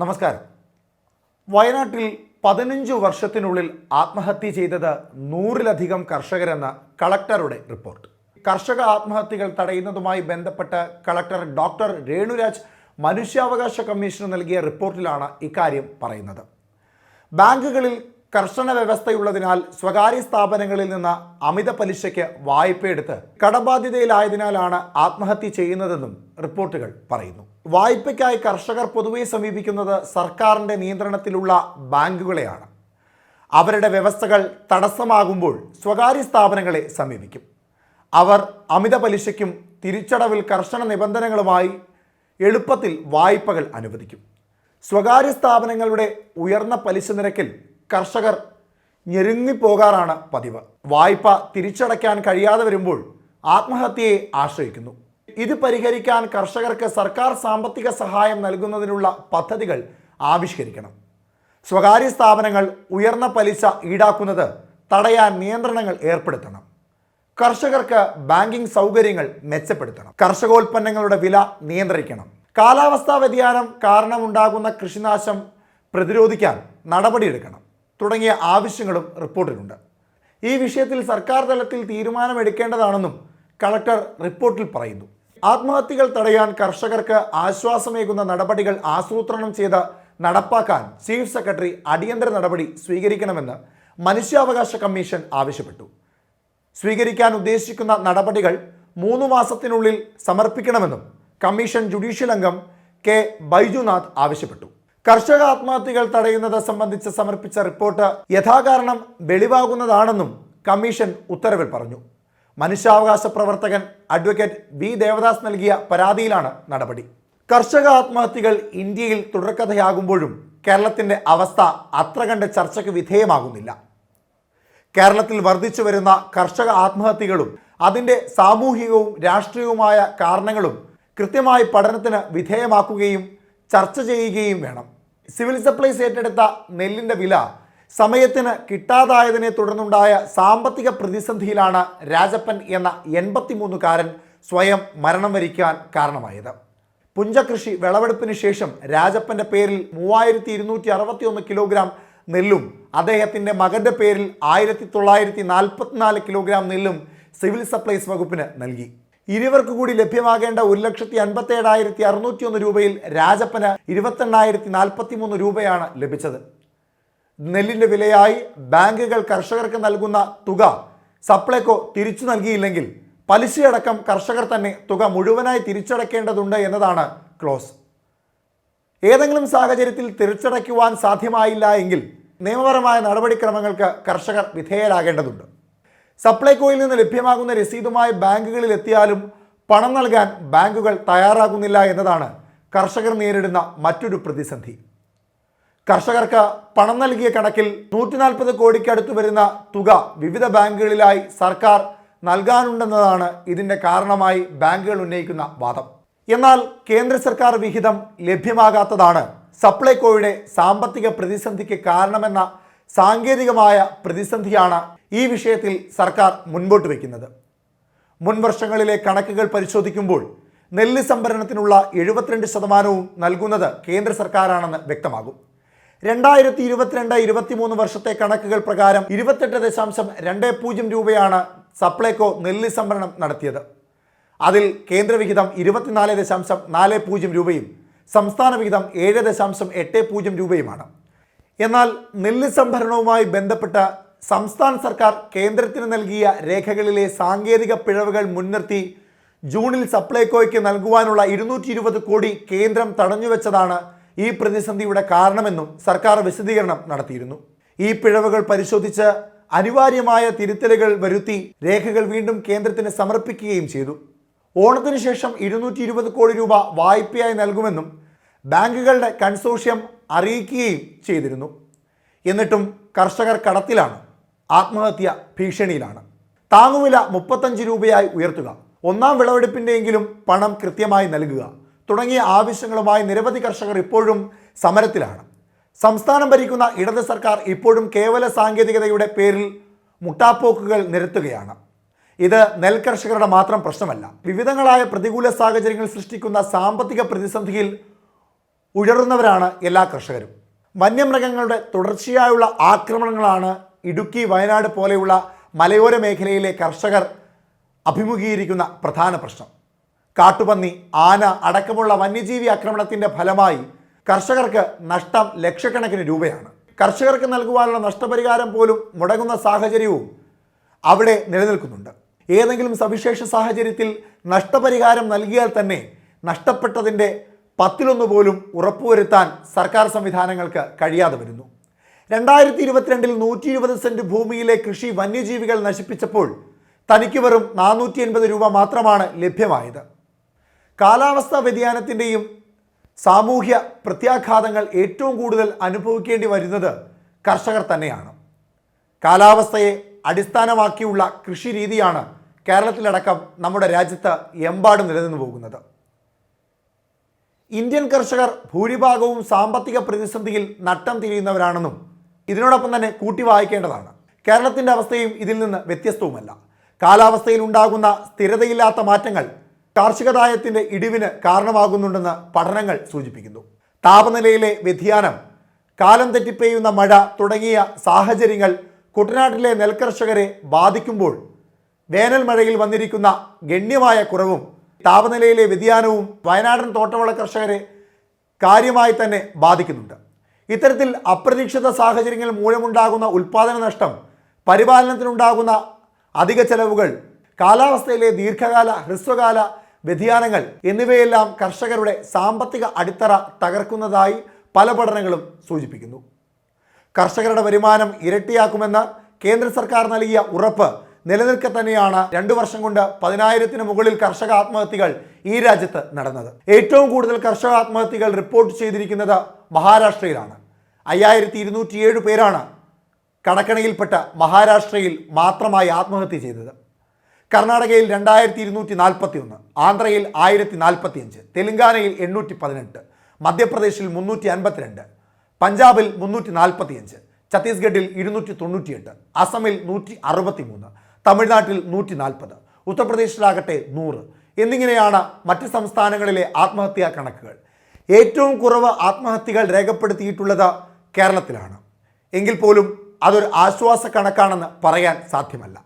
നമസ്കാരം. വയനാട്ടിൽ പതിനഞ്ച് വർഷത്തിനുള്ളിൽ ആത്മഹത്യ ചെയ്തത് നൂറിലധികം കർഷകരെന്ന കളക്ടറുടെ റിപ്പോർട്ട്. കർഷക ആത്മഹത്യകൾ തടയുന്നതുമായി ബന്ധപ്പെട്ട് കളക്ടർ ഡോക്ടർ രേണുരാജ് മനുഷ്യാവകാശ കമ്മീഷന് നൽകിയ റിപ്പോർട്ടിലാണ് ഇക്കാര്യം പറയുന്നത്. ബാങ്കുകളിൽ കർശന വ്യവസ്ഥയുള്ളതിനാൽ സ്വകാര്യ സ്ഥാപനങ്ങളിൽ നിന്ന് അമിത പലിശയ്ക്ക് വായ്പയെടുത്ത് കടബാധ്യതയിലായതിനാലാണ് ആത്മഹത്യ ചെയ്യുന്നതെന്നും റിപ്പോർട്ടുകൾ പറയുന്നു. വായ്പയ്ക്കായി കർഷകർ പൊതുവെ സമീപിക്കുന്നത് സർക്കാരിന്റെ നിയന്ത്രണത്തിലുള്ള ബാങ്കുകളെയാണ്. അവരുടെ വ്യവസ്ഥകൾ തടസ്സമാകുമ്പോൾ സ്വകാര്യ സ്ഥാപനങ്ങളെ സമീപിക്കും. അവർ അമിത പലിശയ്ക്കും തിരിച്ചടവിൽ കർശന നിബന്ധനകളുമായി എളുപ്പത്തിൽ വായ്പകൾ അനുവദിക്കും. സ്വകാര്യ സ്ഥാപനങ്ങളുടെ ഉയർന്ന പലിശ നിരക്കിൽ കർഷകർ ഞെരുങ്ങിപ്പോകാറാണ് പതിവ്. വായ്പ തിരിച്ചടയ്ക്കാൻ കഴിയാതെ വരുമ്പോൾ ആത്മഹത്യയെ ആശ്രയിക്കുന്നു. ഇത് പരിഹരിക്കാൻ കർഷകർക്ക് സർക്കാർ സാമ്പത്തിക സഹായം നൽകുന്നതിനുള്ള പദ്ധതികൾ ആവിഷ്കരിക്കണം. സ്വകാര്യ സ്ഥാപനങ്ങൾ ഉയർന്ന പലിശ ഈടാക്കുന്നത് തടയാൻ നിയന്ത്രണങ്ങൾ ഏർപ്പെടുത്തണം. കർഷകർക്ക് ബാങ്കിംഗ് സൗകര്യങ്ങൾ മെച്ചപ്പെടുത്തണം. കർഷകോൽപ്പന്നങ്ങളുടെ വില നിയന്ത്രിക്കണം. കാലാവസ്ഥാ വ്യതിയാനം കാരണമുണ്ടാകുന്ന കൃഷിനാശം പ്രതിരോധിക്കാൻ നടപടിയെടുക്കണം തുടങ്ങിയ ആവശ്യങ്ങളും റിപ്പോർട്ടിലുണ്ട്. ഈ വിഷയത്തിൽ സർക്കാർ തലത്തിൽ തീരുമാനമെടുക്കേണ്ടതാണെന്നും കളക്ടർ റിപ്പോർട്ടിൽ പറയുന്നു. ആത്മഹത്യകൾ തടയാൻ കർഷകർക്ക് ആശ്വാസമേകുന്ന നടപടികൾ ആസൂത്രണം ചെയ്ത് നടപ്പാക്കാൻ ചീഫ് സെക്രട്ടറി അടിയന്തര നടപടി സ്വീകരിക്കണമെന്ന് മനുഷ്യാവകാശ കമ്മീഷൻ ആവശ്യപ്പെട്ടു. സ്വീകരിക്കാൻ ഉദ്ദേശിക്കുന്ന നടപടികൾ മൂന്ന് മാസത്തിനുള്ളിൽ സമർപ്പിക്കണമെന്നും കമ്മീഷൻ ജുഡീഷ്യൽ അംഗം കെ ബൈജുനാഥ് ആവശ്യപ്പെട്ടു. കർഷക ആത്മഹത്യകൾ തടയുന്നത് സംബന്ധിച്ച് സമർപ്പിച്ച റിപ്പോർട്ട് യഥാകാരണം വെളിവാകുന്നതാണെന്നും കമ്മീഷൻ ഉത്തരവിൽ പറഞ്ഞു. മനുഷ്യാവകാശ പ്രവർത്തകൻ അഡ്വക്കേറ്റ് വി ദേവദാസ് നൽകിയ പരാതിയിലാണ് നടപടി. കർഷക ആത്മഹത്യകൾ ഇന്ത്യയിൽ തുടർക്കഥയാകുമ്പോഴും കേരളത്തിന്റെ അവസ്ഥ അത്ര കണ്ട് ചർച്ചയ്ക്ക് വിധേയമാകുന്നില്ല. കേരളത്തിൽ വർദ്ധിച്ചു വരുന്ന കർഷക ആത്മഹത്യകളും അതിന്റെ സാമൂഹികവും രാഷ്ട്രീയവുമായ കാരണങ്ങളും കൃത്യമായി പഠനത്തിന് വിധേയമാക്കുകയും ചർച്ച ചെയ്യുകയും വേണം. സിവിൽ സപ്ലൈസ് ഏറ്റെടുത്ത നെല്ലിന്റെ വില സമയത്തിന് കിട്ടാതായതിനെ തുടർന്നുണ്ടായ സാമ്പത്തിക പ്രതിസന്ധിയിലാണ് രാജപ്പൻ എന്ന എൺപത്തിമൂന്നുകാരൻ സ്വയം മരണം വരിക്കാൻ കാരണമായത്. പുഞ്ചകൃഷി വിളവെടുപ്പിന് ശേഷം രാജപ്പന്റെ പേരിൽ മൂവായിരത്തി ഇരുന്നൂറ്റി അറുപത്തി ഒന്ന് കിലോഗ്രാം നെല്ലും അദ്ദേഹത്തിന്റെ മകന്റെ പേരിൽ ആയിരത്തി തൊള്ളായിരത്തി നാൽപ്പത്തിനാല് കിലോഗ്രാം നെല്ലും സിവിൽ സപ്ലൈസ് വകുപ്പിന് നൽകി. ഇരുവർക്ക് കൂടി ലഭ്യമാകേണ്ട ഒരു ലക്ഷത്തി അൻപത്തി ഏഴായിരത്തി അറുന്നൂറ്റി ഒന്ന് രൂപയിൽ രാജപ്പന് ഇരുപത്തെണ്ണായിരത്തി നാൽപ്പത്തി മൂന്ന് രൂപയാണ് ലഭിച്ചത്. നെല്ലിന്റെ വിലയായി ബാങ്കുകൾ കർഷകർക്ക് നൽകുന്ന തുക സപ്ലൈകോ തിരിച്ചു നൽകിയില്ലെങ്കിൽ പലിശയടക്കം കർഷകർ തന്നെ തുക മുഴുവനായി തിരിച്ചടക്കേണ്ടതുണ്ട് എന്നതാണ് ക്ലോസ്. ഏതെങ്കിലും സാഹചര്യത്തിൽ തിരിച്ചടയ്ക്കുവാൻ സാധ്യമായില്ല എങ്കിൽ നിയമപരമായ നടപടിക്രമങ്ങൾക്ക് കർഷകർ വിധേയരാകേണ്ടതുണ്ട്. സപ്ലൈകോയിൽ നിന്ന് ലഭ്യമാകുന്ന രസീതുമായി ബാങ്കുകളിൽ എത്തിയാലും പണം നൽകാൻ ബാങ്കുകൾ തയ്യാറാകുന്നില്ല എന്നതാണ് കർഷകർ നേരിടുന്ന മറ്റൊരു പ്രതിസന്ധി. കർഷകർക്ക് പണം നൽകിയ കണക്കിൽ നൂറ്റി നാൽപ്പത് കോടിക്കടുത്ത് വരുന്ന തുക വിവിധ ബാങ്കുകളിലായി സർക്കാർ നൽകാനുണ്ടെന്നതാണ് ഇതിന്റെ കാരണമായി ബാങ്കുകൾ ഉന്നയിക്കുന്ന വാദം. എന്നാൽ കേന്ദ്ര സർക്കാർ വിഹിതം ലഭ്യമാകാത്തതാണ് സപ്ലൈകോയുടെ സാമ്പത്തിക പ്രതിസന്ധിക്ക് കാരണമെന്ന സാങ്കേതികമായ പ്രതിസന്ധിയാണ് ഈ വിഷയത്തിൽ സർക്കാർ മുൻപോട്ട് വയ്ക്കുന്നത്. മുൻ വർഷങ്ങളിലെ കണക്കുകൾ പരിശോധിക്കുമ്പോൾ നെല്ല് സംഭരണത്തിനുള്ള എഴുപത്തിരണ്ട് ശതമാനവും നൽകുന്നത് കേന്ദ്ര സർക്കാരാണെന്ന് വ്യക്തമാകും. രണ്ടായിരത്തി ഇരുപത്തിരണ്ട് ഇരുപത്തിമൂന്ന് വർഷത്തെ കണക്കുകൾ പ്രകാരം ഇരുപത്തെട്ട് ദശാംശം രണ്ട് പൂജ്യം രൂപയാണ് സപ്ലൈകോ നെല്ല് സംഭരണം നടത്തിയത്. അതിൽ കേന്ദ്രവിഹിതം ഇരുപത്തിനാല് ദശാംശം നാല് പൂജ്യം രൂപയും സംസ്ഥാന വിഹിതം ഏഴ് ദശാംശം എട്ട് പൂജ്യം രൂപയുമാണ്. എന്നാൽ നെല്ല് സംഭരണവുമായി ബന്ധപ്പെട്ട സംസ്ഥാന സർക്കാർ കേന്ദ്രത്തിന് നൽകിയ രേഖകളിലെ സാങ്കേതിക പിഴവുകൾ മുൻനിർത്തി ജൂണിൽ സപ്ലൈകോയ്ക്ക് നൽകുവാനുള്ള ഇരുന്നൂറ്റി കോടി കേന്ദ്രം തടഞ്ഞുവെച്ചതാണ് ഈ പ്രതിസന്ധിയുടെ കാരണമെന്നും സർക്കാർ വിശദീകരണം നടത്തിയിരുന്നു. ഈ പിഴവുകൾ പരിശോധിച്ച് അനിവാര്യമായ തിരുത്തലുകൾ വരുത്തി രേഖകൾ വീണ്ടും കേന്ദ്രത്തിന് സമർപ്പിക്കുകയും ചെയ്തു. ഓണത്തിന് ശേഷം ഇരുന്നൂറ്റി ഇരുപത് കോടി രൂപ വായ്പയായി നൽകുമെന്നും ബാങ്കുകളുടെ കൺസോഷ്യം അറിയിക്കുകയും ചെയ്തിരുന്നു. എന്നിട്ടും കർഷകർ കടത്തിലാണ്. ആത്മഹത്യ ഭീഷണിയിലാണ്. താങ്ങുവില മുപ്പത്തഞ്ച് രൂപയായി ഉയർത്തുക. ഒന്നാം വിളവെടുപ്പിന്റെയെങ്കിലും പണം കൃത്യമായി നൽകുക. തുടങ്ങിയ ആവശ്യങ്ങളുമായി നിരവധി കർഷകർ ഇപ്പോഴും സമരത്തിലാണ്. സംസ്ഥാനം ഭരിക്കുന്ന ഇടത് സർക്കാർ ഇപ്പോഴും കേവല സാങ്കേതികതയുടെ പേരിൽ മുട്ടാപ്പോക്കുകൾ നിരത്തുകയാണ്. ഇത് നെൽകർഷകരുടെ മാത്രം പ്രശ്നമല്ല. വിവിധങ്ങളായ പ്രതികൂല സാഹചര്യങ്ങൾ സൃഷ്ടിക്കുന്ന സാമ്പത്തിക പ്രതിസന്ധിയിൽ ഉഴറുന്നവരാണ് എല്ലാ കർഷകരും. വന്യമൃഗങ്ങളുടെ തുടർച്ചയായുള്ള ആക്രമണങ്ങളാണ് ഇടുക്കി വയനാട് പോലെയുള്ള മലയോര മേഖലയിലെ കർഷകർ അഭിമുഖീകരിക്കുന്ന പ്രധാന പ്രശ്നം. കാട്ടുപന്നി ആന അടക്കമുള്ള വന്യജീവി ആക്രമണത്തിന്റെ ഫലമായി കർഷകർക്ക് നഷ്ടം ലക്ഷക്കണക്കിന് രൂപയാണ്. കർഷകർക്ക് നൽകുവാനുള്ള നഷ്ടപരിഹാരം പോലും മുടങ്ങുന്ന സാഹചര്യവും അവിടെ നിലനിൽക്കുന്നുണ്ട്. ഏതെങ്കിലും സവിശേഷ സാഹചര്യത്തിൽ നഷ്ടപരിഹാരം നൽകിയാൽ തന്നെ നഷ്ടപ്പെട്ടതിന്റെ പത്തിലൊന്ന് പോലും ഉറപ്പുവരുത്താൻ സർക്കാർ സംവിധാനങ്ങൾക്ക് കഴിയാതെ വരുന്നു. രണ്ടായിരത്തി ഇരുപത്തിരണ്ടിൽ നൂറ്റി ഇരുപത് സെന്റ് ഭൂമിയിലെ കൃഷി വന്യജീവികൾ നശിപ്പിച്ചപ്പോൾ തനിക്ക് വെറും നാനൂറ്റി എൺപത് രൂപ മാത്രമാണ് ലഭ്യമായത്. കാലാവസ്ഥാ വ്യതിയാനത്തിന്റെയും സാമൂഹ്യ പ്രത്യാഘാതങ്ങൾ ഏറ്റവും കൂടുതൽ അനുഭവിക്കേണ്ടി വരുന്നത് കർഷകർ തന്നെയാണ്. കാലാവസ്ഥയെ അടിസ്ഥാനമാക്കിയുള്ള കൃഷി രീതിയാണ് കേരളത്തിലടക്കം നമ്മുടെ രാജ്യത്ത് എമ്പാടും നിലനിന്നു പോകുന്നത്. ഇന്ത്യൻ കർഷകർ ഭൂരിഭാഗവും സാമ്പത്തിക പ്രതിസന്ധിയിൽ നട്ടം തിരിയുന്നവരാണെന്നും ഇതിനോടൊപ്പം തന്നെ കൂട്ടി വായിക്കേണ്ടതാണ്. കേരളത്തിന്റെ അവസ്ഥയും ഇതിൽ നിന്ന് വ്യത്യസ്തവുമല്ല. കാലാവസ്ഥയിൽ ഉണ്ടാകുന്ന സ്ഥിരതയില്ലാത്ത മാറ്റങ്ങൾ കാർഷികദായത്തിന്റെ ഇടിവിന് കാരണമാകുന്നുണ്ടെന്ന് പഠനങ്ങൾ സൂചിപ്പിക്കുന്നു. താപനിലയിലെ വ്യതിയാനം കാലം തെറ്റിപ്പെയ്യുന്ന മഴ തുടങ്ങിയ സാഹചര്യങ്ങൾ കുട്ടനാട്ടിലെ നെൽകർഷകരെ ബാധിക്കുമ്പോൾ വേനൽ മഴയിൽ വന്നിരിക്കുന്ന ഗണ്യമായ കുറവും താപനിലയിലെ വ്യതിയാനവും വയനാടൻ തോട്ടവള കർഷകരെ കാര്യമായി തന്നെ ബാധിക്കുന്നുണ്ട്. ഇത്തരത്തിൽ അപ്രതീക്ഷിത സാഹചര്യങ്ങൾ മൂലമുണ്ടാകുന്ന ഉൽപാദന നഷ്ടം പരിപാലനത്തിനുണ്ടാകുന്ന അധിക ചെലവുകൾ കാലാവസ്ഥയിലെ ദീർഘകാല ഹ്രസ്വകാല വ്യതിയാനങ്ങൾ എന്നിവയെല്ലാം കർഷകരുടെ സാമ്പത്തിക അടിത്തറ തകർക്കുന്നതായി പല പഠനങ്ങളും സൂചിപ്പിക്കുന്നു. കർഷകരുടെ വരുമാനം ഇരട്ടിയാക്കുമെന്ന് കേന്ദ്ര സർക്കാർ നൽകിയ ഉറപ്പ് നിലനിൽക്കെ തന്നെയാണ് രണ്ടു വർഷം കൊണ്ട് പതിനായിരത്തിന് മുകളിൽ കർഷക ആത്മഹത്യകൾ ഈ രാജ്യത്ത് നടന്നത്. ഏറ്റവും കൂടുതൽ കർഷക ആത്മഹത്യകൾ റിപ്പോർട്ട് ചെയ്തിരിക്കുന്നത് മഹാരാഷ്ട്രയിലാണ്. അയ്യായിരത്തി ഇരുന്നൂറ്റിയേഴ് പേരാണ് കടക്കണിയിൽപ്പെട്ട മഹാരാഷ്ട്രയിൽ മാത്രമായി ആത്മഹത്യ ചെയ്തത്. കർണാടകയിൽ രണ്ടായിരത്തി ഇരുന്നൂറ്റി നാൽപ്പത്തി ഒന്ന് ആന്ധ്രയിൽ ആയിരത്തി നാൽപ്പത്തി അഞ്ച് തെലങ്കാനയിൽ എണ്ണൂറ്റി പതിനെട്ട് മധ്യപ്രദേശിൽ മുന്നൂറ്റി അൻപത്തിരണ്ട് പഞ്ചാബിൽ മുന്നൂറ്റി നാൽപ്പത്തി അഞ്ച് ഛത്തീസ്ഗഡിൽ ഇരുന്നൂറ്റി തൊണ്ണൂറ്റിയെട്ട് അസമിൽ നൂറ്റി അറുപത്തി മൂന്ന് തമിഴ്നാട്ടിൽ നൂറ്റി നാൽപ്പത് ഉത്തർപ്രദേശിലാകട്ടെ നൂറ് എന്നിങ്ങനെയാണ് മറ്റ് സംസ്ഥാനങ്ങളിലെ ആത്മഹത്യാ കണക്കുകൾ. ഏറ്റവും കുറവ് ആത്മഹത്യകൾ രേഖപ്പെടുത്തിയിട്ടുള്ളത് കേരളത്തിലാണ്. എങ്കിൽ പോലും അതൊരു ആശ്വാസ കണക്കാണെന്ന് പറയാൻ സാധ്യമല്ല.